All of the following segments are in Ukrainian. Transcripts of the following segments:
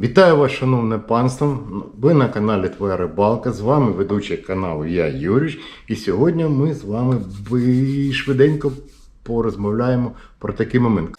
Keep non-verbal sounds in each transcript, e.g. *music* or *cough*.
Вітаю вас, шановне панство! Ви на каналі Твоя Рибалка. З вами ведучий каналу я Юріч. І сьогодні ми з вами ви- швиденько порозмовляємо про такий момент.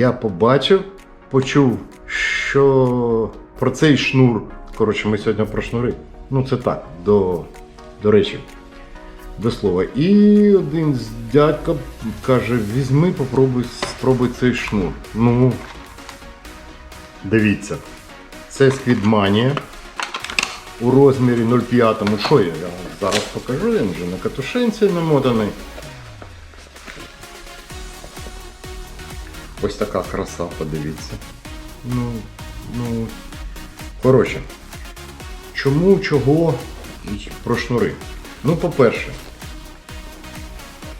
Я побачив, почув, що про цей шнур. Коротше, ми сьогодні про шнури. Ну, це так, до, до речі, до слова. І один з дядька каже: візьми, попробуй, спробуй цей шнур. Ну, дивіться, це сквідманія у розмірі 0,5. Що я? Я зараз покажу, він вже на катушинці намотаний. Ось така краса, подивіться. Ну, ну. Коротше, чому, чого і про шнури? Ну, по-перше,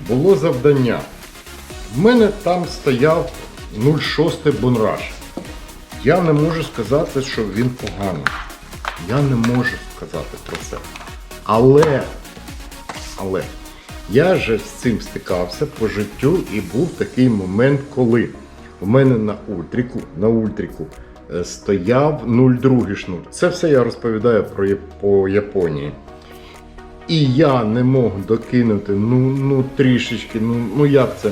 було завдання. В мене там стояв 0,6 бонраж. Я не можу сказати, що він поганий. Я не можу сказати про це. Але, але я же з цим стикався по життю і був такий момент, коли в мене на ультріку, на ультріку е, стояв 0,2 шнур. Це все я розповідаю про по Японії. І я не мог докинути ну, ну трішечки, ну, ну як це.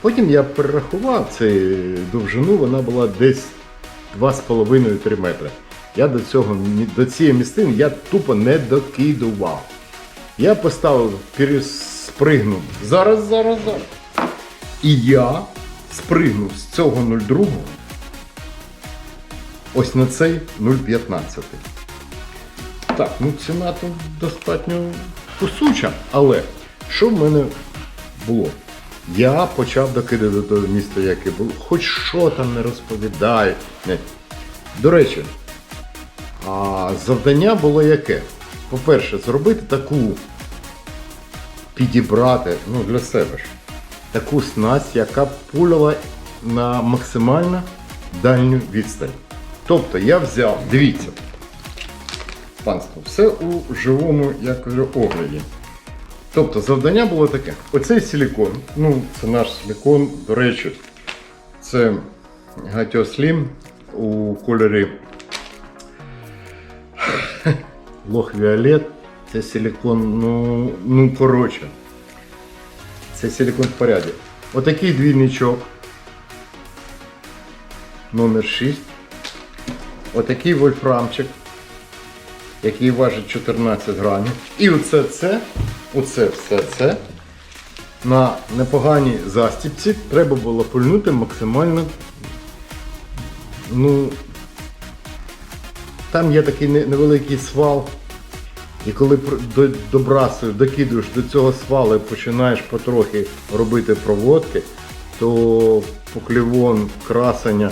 Потім я перерахував цю довжину, вона була десь 2,5-3 метри. Я до цього до цієї містини я тупо не докидував. Я поставив, переспригнув. Зараз, зараз, зараз. І я спригнув з цього 0,2 ось на цей 0,15. Так, ну ціна тут достатньо кусуча, але що в мене було? Я почав докидати до того міста, яке було, хоч що там не розповідає. Не. До речі, а завдання було яке? По-перше, зробити таку підібрати ну, для себе ж таку снасть, яка пуляла на максимально дальню відстань. Тобто я взяв, дивіться, панство, все у живому як кажу, огляді. Тобто завдання було таке: оцей силікон, ну це наш силікон, до речі, це Гатіо Slim у кольорі Лох Віолет. Це силікон, ну, ну коротше. Це силікон в поряді. Отакий двійничок. Номер 6. Отакий вольфрамчик, який важить 14 грамів. І оце це, оце все це. На непоганій застіпці треба було пульнути максимально. Ну, там є такий невеликий свал. І коли добрасуєш, докидуєш до цього свалу і починаєш потрохи робити проводки, то поклівон красення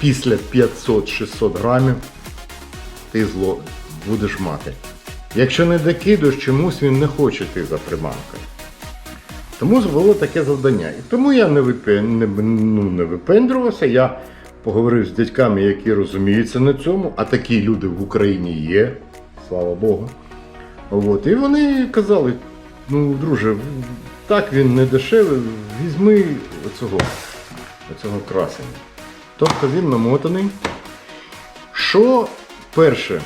після 500-600 грамів ти зло будеш мати. Якщо не докидуєш, чомусь він не хоче йти за приманкою. Тому було таке завдання. І тому я не, не, ну, не випендрувався, я поговорив з дядьками, які розуміються на цьому, а такі люди в Україні є, слава Богу. От, і вони казали, ну, друже, так він не дешевий, візьми оцього, оцього красення. Тобто він намотаний. Що перше,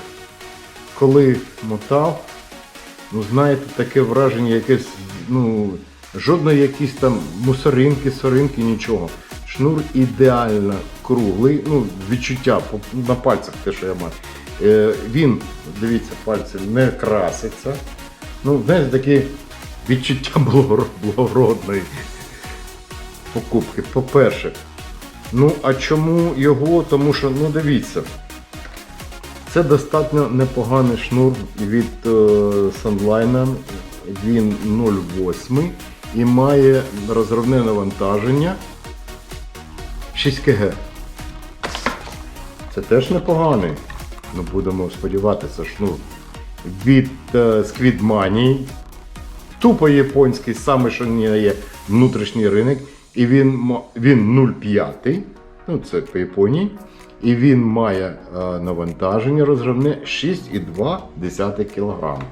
коли мотав, ну знаєте, таке враження якесь, ну, жодної якісь там мусоринки, соринки, нічого. Шнур ідеально круглий, ну, відчуття на пальцях те, що я маю. Е, він, дивіться, пальці не краситься. Ну, знаєте, таке відчуття *laughs* благородної покупки. По-перше, ну а чому його? Тому що, ну дивіться, це достатньо непоганий шнур від е, Sandline. Він 0,8 і має розривне навантаження 6 кг. Це теж непоганий. Ну, будемо сподіватися, шнур. Від е, Money. Тупо японський, саме що не є внутрішній ринок. І він, він 0,5. Ну, це по Японії. І він має е, навантаження розривне 6,2 кг.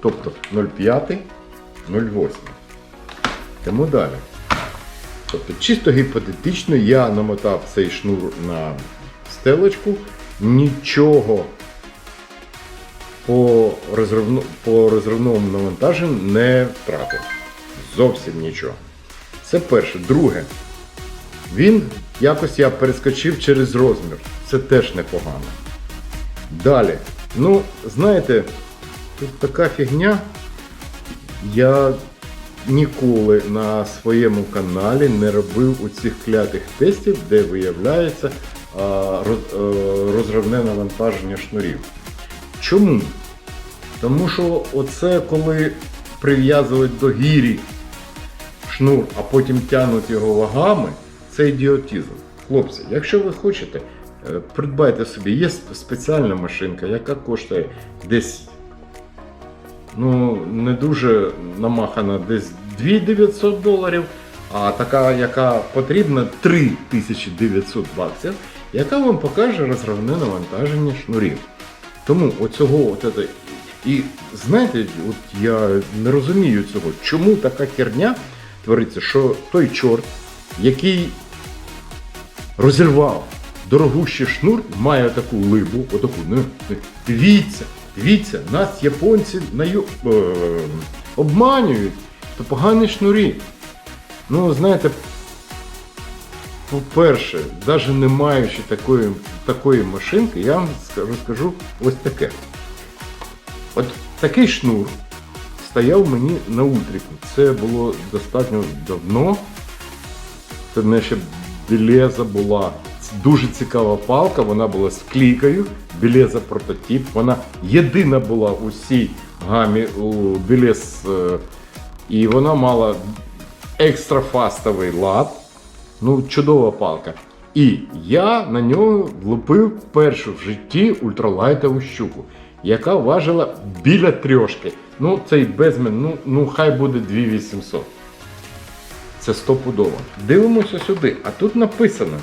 Тобто 0,5, 0,8. Тому далі. Тобто, чисто гіпотетично я намотав цей шнур на стелечку, нічого по, розривну, по розривному навантаженню не втратив. Зовсім нічого. Це перше. Друге. Він якось я перескочив через розмір. Це теж непогано. Далі. Ну, знаєте, тут така фігня. Я ніколи на своєму каналі не робив у цих клятих тестів, де виявляється розривне навантаження шнурів. Чому? Тому що оце коли прив'язують до гірі шнур, а потім тягнуть його вагами, це ідіотизм. Хлопці, якщо ви хочете, е, придбайте собі, є спеціальна машинка, яка коштує десь ну, не дуже намахана, десь 2900 доларів, а така, яка потрібна 3900 баксів, яка вам покаже розривне навантаження шнурів. Тому оцього, от это, і знаєте, от я не розумію цього, чому така херня твориться, що той чорт, який розірвав дорогущий шнур, має таку либу, отаку, ну, дивіться, дивіться, нас японці наю, е, обманюють, то погані шнурі. Ну, знаєте, по-перше, навіть не маючи такої, такої машинки, я вам розкажу ось таке. От такий шнур стояв мені на ультрику. Це було достатньо давно. Це в ще білеза була. Дуже цікава палка, вона була з клікою, білеза прототип. Вона єдина була у всій гамі у білез. е, І вона мала екстрафастовий лад. Ну, чудова палка. І я на нього влупив першу в житті ультралайтову щуку, яка важила біля трьошки. Ну, цей безмен, ну, ну хай буде 2800. Це стопудово. Дивимося сюди, а тут написано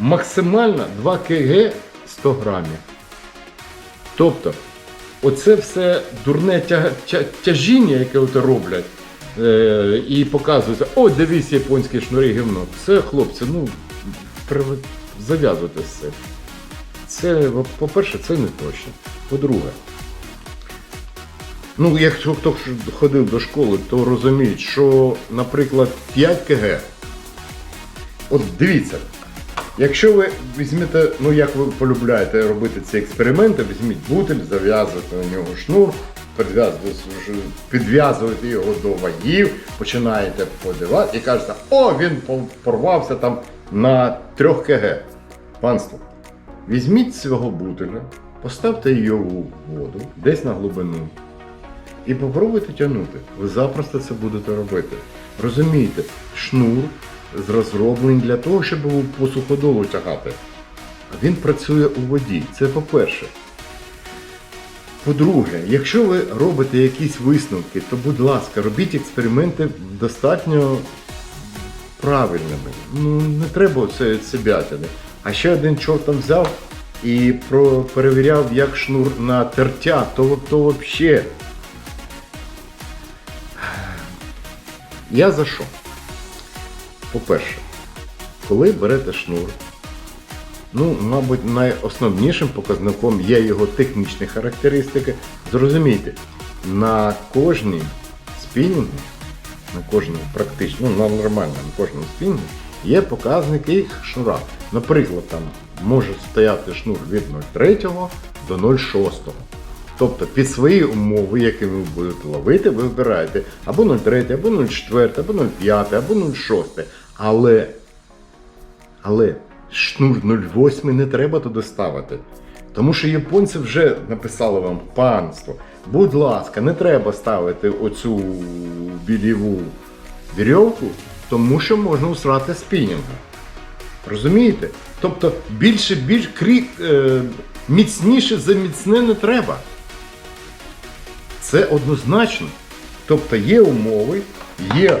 максимально 2 кг 100 грамів. Тобто, оце все дурне тя- тя- тяжіння, яке роблять, е- і показується, о, дивись, японські шнури гівно. Це, хлопці, ну, при- зав'язуйте з цим. Це, по-перше, це не точно. По-друге, ну, якщо хто ходив до школи, то розуміють, що, наприклад, 5 кг. От дивіться, якщо ви візьмете, ну як ви полюбляєте робити ці експерименти, візьміть бутиль, зав'язуєте на нього шнур, підв'язуєте, його до вагів, починаєте подивати і кажете, о, він порвався там на 3 кг. Панство, візьміть свого бутиля, поставте його у воду, десь на глибину. І попробуйте тягнути. Ви запросто це будете робити. Розумієте, шнур розроблений для того, щоб його по суходолу тягати. А він працює у воді. Це по-перше. По-друге, якщо ви робите якісь висновки, то будь ласка, робіть експерименти достатньо правильними. Ну, не треба це себятини. А ще один чорт там взяв і перевіряв, як шнур на тертя, то, то взагалі. Я за що? По-перше, коли берете шнур, ну, мабуть, найосновнішим показником є його технічні характеристики. Зрозумійте, на кожній спінінгу, на кожному практично, ну, на нормальному кожному спінінгу є показники шнура. Наприклад, там може стояти шнур від 0,3 до 0,6. Тобто під свої умови, які ви будете ловити, ви вибираєте або 0,3, або 0,4, або 0,5, або 0,6. Але, але шнур 0,8 не треба туди ставити. Тому що японці вже написали вам панство. Будь ласка, не треба ставити оцю біліву вірьовку, тому що можна усрати спінінга. Розумієте? Тобто більше більш крік е, міцніше за міцне не треба. Це однозначно. Тобто є умови, є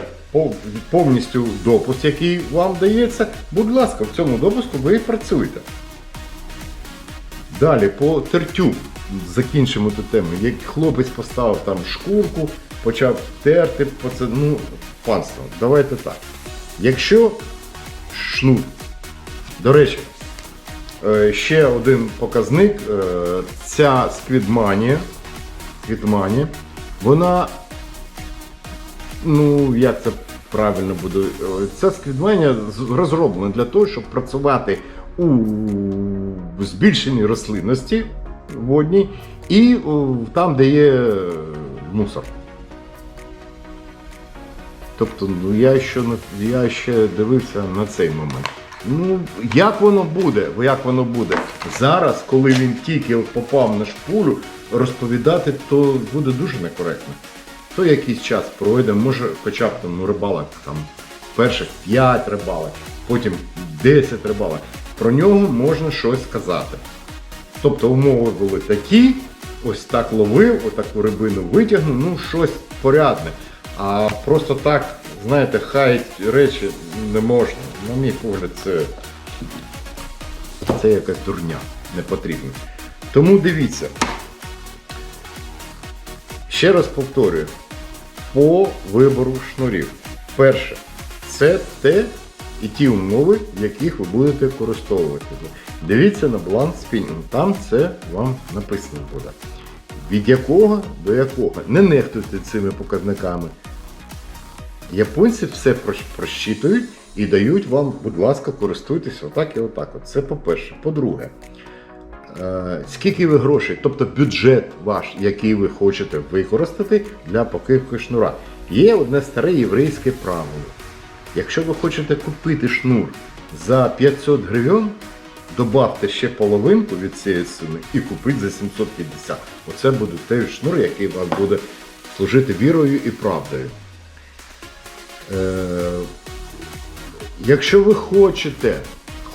повністю допуск, який вам дається. Будь ласка, в цьому допуску ви і працюєте. Далі по тертю закінчимо ту тему. Як хлопець поставив там шкурку, почав терти, по ну, панство, давайте так. Якщо шнур, до речі, е, ще один показник, е, ця сквідманія, сквідманія, вона, ну як це правильно буде, е, ця сквідманія з- розроблена для того, щоб працювати у збільшенні рослинності водній і там, де є е, мусор. Тобто, ну я ще я ще дивився на цей момент. Ну, як воно буде? Як воно буде? Зараз, коли він тільки попав на шпулю, розповідати, то буде дуже некоректно. То якийсь час пройде, може хоча б там ну, рибалок там перших 5 рибалок, потім 10 рибалок. Про нього можна щось сказати. Тобто умови були такі, ось так ловив, отаку рибину витягнув, ну щось порядне. А просто так, знаєте, хаять речі не можна. На мій погляд, це, це якась дурня не потрібна. Тому дивіться. Ще раз повторюю, по вибору шнурів. Перше, це те і ті умови, яких ви будете користовувати. Дивіться на бланк спінінг, там це вам написано буде. Від якого до якого. Не нехтуйте цими показниками. Японці все прощ- просчитують і дають вам, будь ласка, користуйтесь отак і отак. Це по-перше. По-друге, скільки ви грошей, тобто бюджет ваш, який ви хочете використати для покупки шнура. Є одне старе єврейське правило. Якщо ви хочете купити шнур за 500 гривень, добавте ще половинку від цієї суми і купіть за 750. Оце буде той шнур, який вам буде служити вірою і правдою. Е, якщо ви хочете,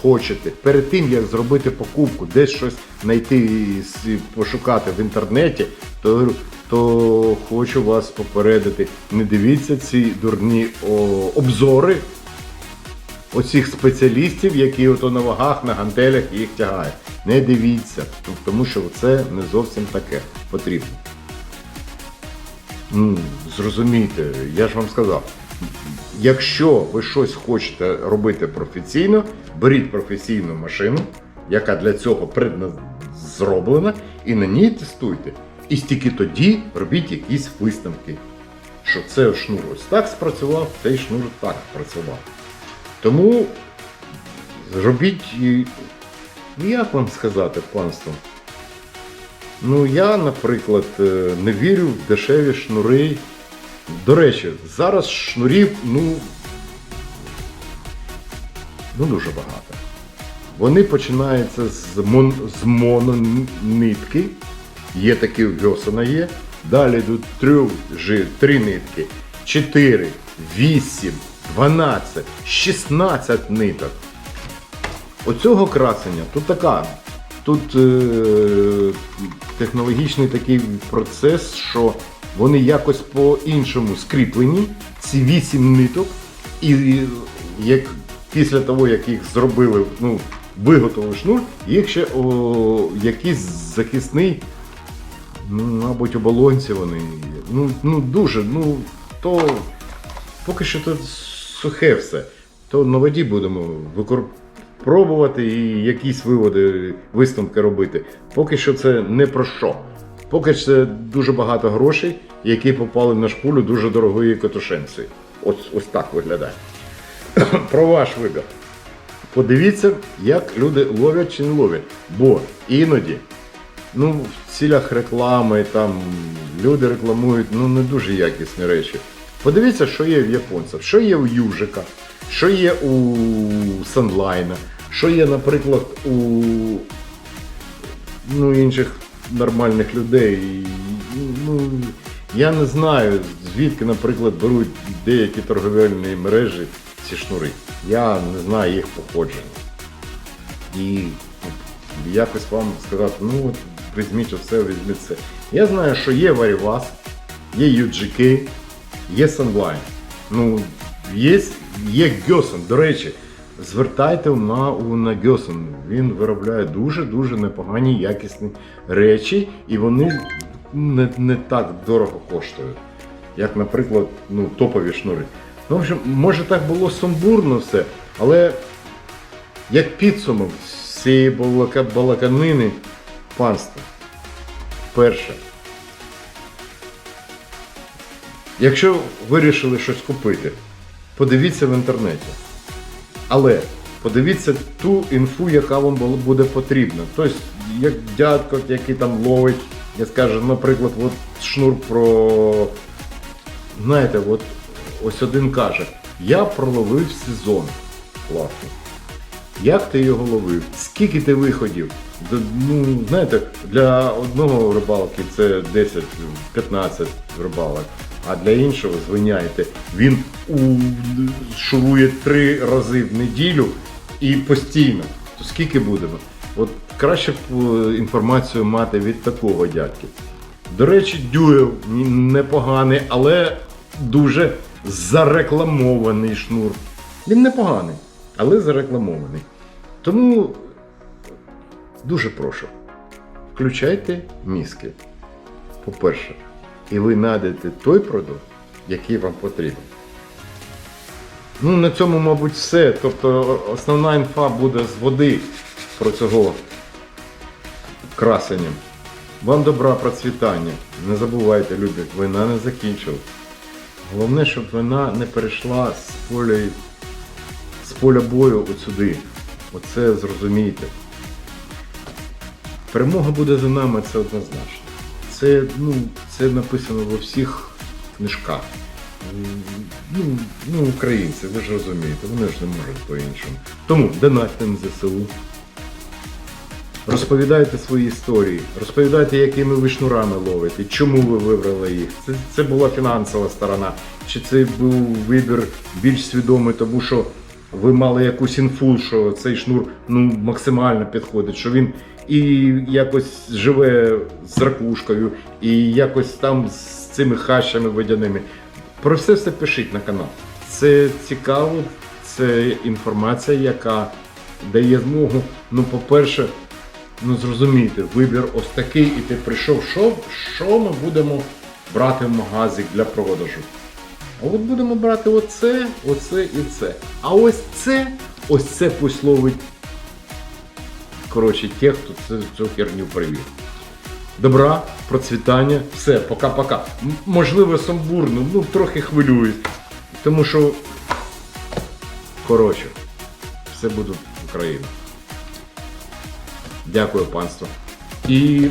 хочете перед тим, як зробити покупку, десь щось знайти і пошукати в інтернеті, то, то хочу вас попередити, не дивіться ці дурні о, обзори оцих спеціалістів, які ото на вагах, на гантелях їх тягають. Не дивіться, тому що це не зовсім таке потрібно. Ну, зрозумійте, я ж вам сказав. Якщо ви щось хочете робити професійно, беріть професійну машину, яка для цього зроблена, і на ній тестуйте. І тільки тоді робіть якісь висновки, що цей шнур ось так спрацював, цей шнур так спрацював. Тому зробіть, ну, як вам сказати, панство? Ну, я, наприклад, е, не вірю в дешеві шнури. До речі, зараз шнурів, ну, ну дуже багато. Вони починаються з, мон, з мононитки. Є такі вьосана є. Далі йдуть три, три нитки, 4, 8, 12, 16 ниток. Оцього красення тут така. Тут е, технологічний такий процес, що вони якось по-іншому скріплені, ці вісім ниток, і як, після того, як їх зробили, ну, виготовили шнур, їх ще о, якийсь захисний, ну, мабуть, оболонці вони. Ну, ну дуже, ну, то поки що тут сухе все. То на воді будемо пробувати і якісь виводи, висновки робити. Поки що це не про що. Поки що це дуже багато грошей, які попали на шпулю дуже дорогої котушенці. Ось, ось так виглядає. *laughs* про ваш вибір. Подивіться, як люди ловлять чи не ловлять. Бо іноді, ну, в цілях реклами, там люди рекламують ну, не дуже якісні речі. Подивіться, що є в японців, що є у южика, що є у Санлайна, що є, наприклад, у ну, інших нормальних людей. Ну, я не знаю, звідки, наприклад, беруть деякі торговельні мережі ці шнури. Я не знаю їх походження. І якось вам сказати, ну візьміть оце, візьміть це. Я знаю, що є Varivas, є UGK, є Sunline. Ну, є, є Гьосен. До речі, звертайте увагу на Гьосен. Він виробляє дуже-дуже непогані якісні речі, і вони не, не так дорого коштують, як, наприклад, ну, топові шнури. Ну, в общем, може так було сумбурно все, але як підсумок з цієї балаканини панства. Перше. Якщо вирішили щось купити, подивіться в інтернеті. Але подивіться ту інфу, яка вам буде потрібна. Тобто, як дядько, який там ловить, я скажу, наприклад, от шнур про. Знаєте, от ось один каже: я проловив сезон. Класно. Як ти його ловив? Скільки ти виходів? Ну, знаєте, для одного рибалки це 10-15 рибалок, а для іншого, звиняйте, він шурує три рази в неділю і постійно. То скільки будемо? От краще б е, інформацію мати від такого дядьки. До речі, дюєв непоганий, але дуже зарекламований шнур. Він непоганий, але зарекламований. Тому дуже прошу, включайте мізки. По-перше, і ви знайдете той продукт, який вам потрібен. Ну, на цьому, мабуть, все. Тобто основна інфа буде з води про цього красення. Вам добра процвітання. Не забувайте, любі, війна не закінчилась. Головне, щоб вона не перейшла з поля, з поля бою от сюди. Оце зрозумійте. Перемога буде за нами, це однозначно. Це, ну, це написано во всіх книжках. Ну, ну, українці, ви ж розумієте, вони ж не можуть по-іншому. Тому донатьте на ЗСУ. Розповідайте свої історії, розповідайте, якими ви шнурами ловите, чому ви вибрали їх. Це, це була фінансова сторона, чи це був вибір більш свідомий, тому що ви мали якусь інфу, що цей шнур ну, максимально підходить, що він і якось живе з ракушкою, і якось там з цими хащами водяними. Про все все пишіть на канал. Це цікаво, це інформація, яка дає змогу, ну, по-перше, ну зрозуміти, вибір ось такий, і ти прийшов, що, що ми будемо брати в магазик для продажу. А от будемо брати оце, оце і це. А ось це, ось це пусть ловить. Коротше, ті, хто цю херню привів. Добра, процвітання, все, пока-пока. Можливо, сумбурно, ну трохи хвилююсь. Тому що, коротше, все буде Україна. Дякую, панство. І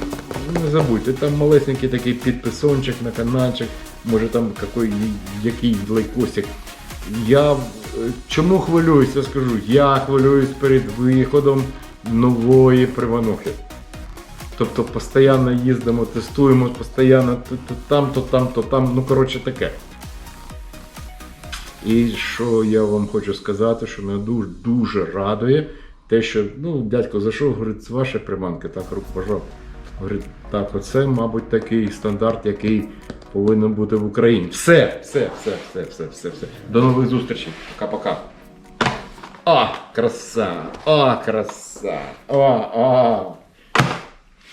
не забудьте, там малесенький такий підписончик на каналчик, може там який, який лайкосик. Я е, чому хвилююсь, я скажу, я хвилююсь перед виходом нової приванухи. Тобто постійно їздимо, тестуємо, постійно там, то там, то там, ну коротше таке. І що я вам хочу сказати, що мене дуже, дуже радує те, що ну, дядько зайшов, говорить, з ваша приманки, так рук пожав. Говорить, так, оце, мабуть, такий стандарт, який повинен бути в Україні. Все, все, все, все, все, все, все. До нових зустрічей. Пока-пока. А, краса! А, краса! А, а.